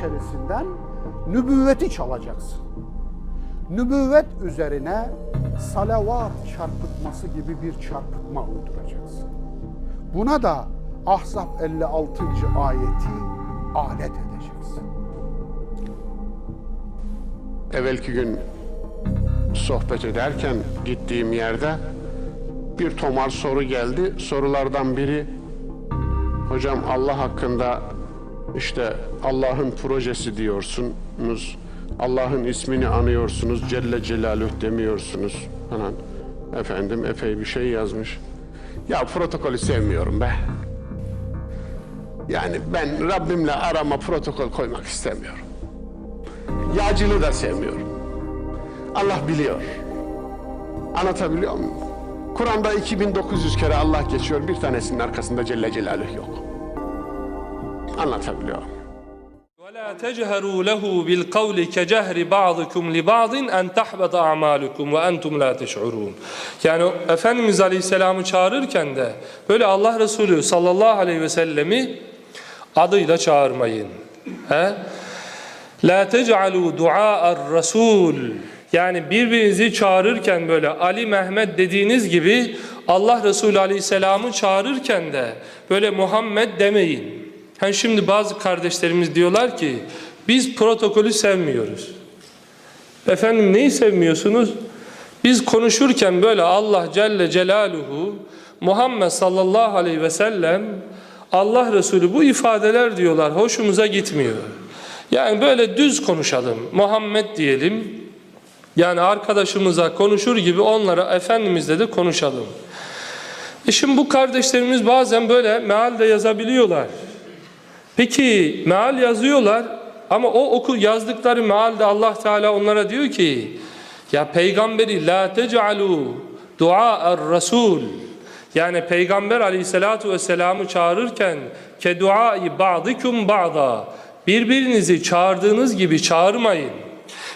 İçerisinden nübüvveti çalacaksın. Nübüvvet üzerine salavat çarpıtması gibi bir çarpıtma uyduracaksın. Buna da Ahzab 56. ayeti alet edeceksin. Evvelki gün sohbet ederken gittiğim yerde bir tomar soru geldi. Sorulardan biri hocam Allah hakkında işte Allah'ın projesi diyorsunuz. Allah'ın ismini anıyorsunuz. Celle Celaluhu demiyorsunuz falan. Efendim epey bir şey yazmış. Ya protokolü sevmiyorum be. Yani ben Rabbimle arama protokol koymak istemiyorum. Yağcılığı da sevmiyorum. Allah biliyor. Anlatabiliyor muyum? Kur'an'da 2900 kere Allah geçiyor. Bir tanesinin arkasında Celle Celaluhu yok Anlatabiliyor muyum? ولا تجهروا له بالقول كجهر بعضكم لبعض أن تحبط أعمالكم وأنتم لا تشعرون. Yani Efendimiz Aleyhisselam'ı çağırırken de böyle Allah Resulü sallallahu aleyhi ve sellemi adıyla çağırmayın. He? La tec'alû dua'ar rasul. Yani birbirinizi çağırırken böyle Ali Mehmet dediğiniz gibi Allah Resulü Aleyhisselam'ı çağırırken de böyle Muhammed demeyin. Hani şimdi bazı kardeşlerimiz diyorlar ki biz protokolü sevmiyoruz. Efendim neyi sevmiyorsunuz? Biz konuşurken böyle Allah Celle Celaluhu Muhammed sallallahu aleyhi ve sellem Allah Resulü bu ifadeler diyorlar hoşumuza gitmiyor. Yani böyle düz konuşalım. Muhammed diyelim. Yani arkadaşımıza konuşur gibi onlara Efendimizle de konuşalım. E şimdi bu kardeşlerimiz bazen böyle meal de yazabiliyorlar. Peki meal yazıyorlar ama o oku yazdıkları mealde Allah Teala onlara diyor ki ya peygamberi la tec'alu dua'er rasul yani peygamber aleyhissalatu vesselam'ı çağırırken ke duai ba'dikum ba'da birbirinizi çağırdığınız gibi çağırmayın.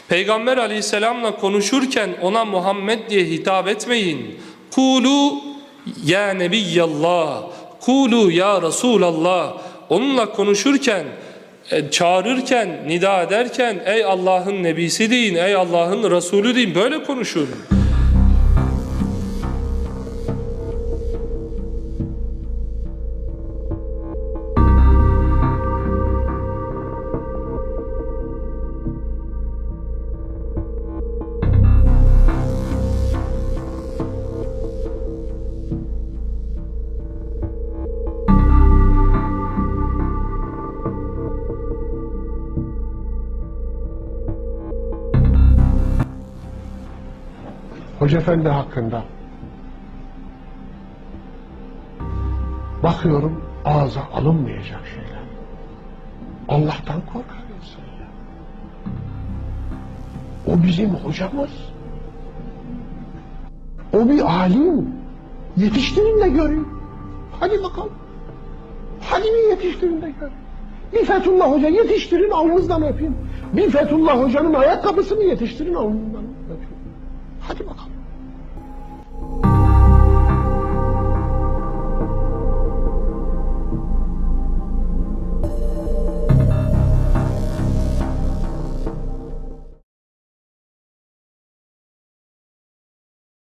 Peygamber aleyhisselamla konuşurken ona Muhammed diye hitap etmeyin. Kulu ya Nebiyallah, kulu ya Resulallah. Onunla konuşurken, e, çağırırken, nida ederken ey Allah'ın nebisi deyin, ey Allah'ın Resulü deyin. Böyle konuşun. Hoca Efendi hakkında bakıyorum ağza alınmayacak şeyler. Allah'tan korkar insan ya. O bizim hocamız. O bir alim. Yetiştirin de görün. Hadi bakalım. Hadi bir yetiştirin de görün. Bir Fethullah Hoca yetiştirin alnınızdan öpeyim. Bir Fethullah Hoca'nın ayakkabısını yetiştirin alnınızdan öpeyim. Hadi bakalım.